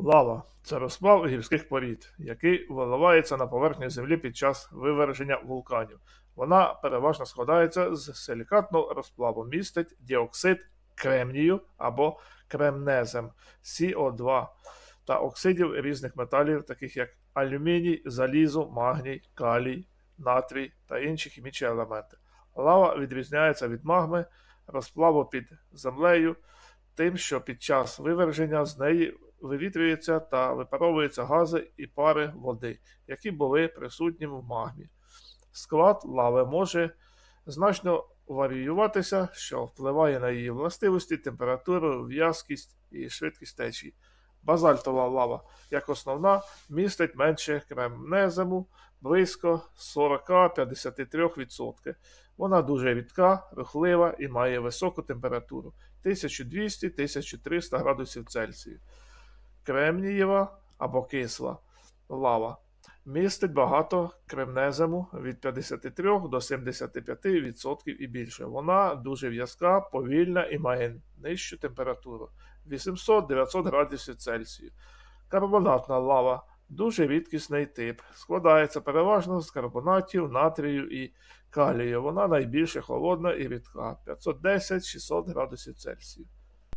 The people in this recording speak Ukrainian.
Лава це розплав гірських порід, який виливається на поверхню землі під час виверження вулканів. Вона переважно складається з силікатного розплаву, містить діоксид кремнію або кремнезем СО2 та оксидів різних металів, таких як алюміній, залізо, магній, калій, натрій та інші хімічні елементи. Лава відрізняється від магми розплаву під землею тим, що під час виверження з неї вивітрюються та випаровуються гази і пари води, які були присутні в магмі. Склад лави може значно варіюватися, що впливає на її властивості, температуру, в'язкість і швидкість течії. Базальтова лава, як основна, містить менше кремнезему близько 40-53%. Вона дуже рідка, рухлива і має високу температуру 1200-1300 градусів Цельсію. Кремнієва або кисла лава містить багато кремнезему від 53 до 75% і більше. Вона дуже в'язка, повільна і має нижчу температуру 800-900 градусів Цельсію. Карбонатна лава дуже рідкісний тип. Складається переважно з карбонатів, натрію і калію. Вона найбільше холодна і рідка 510-600 градусів Цельсію.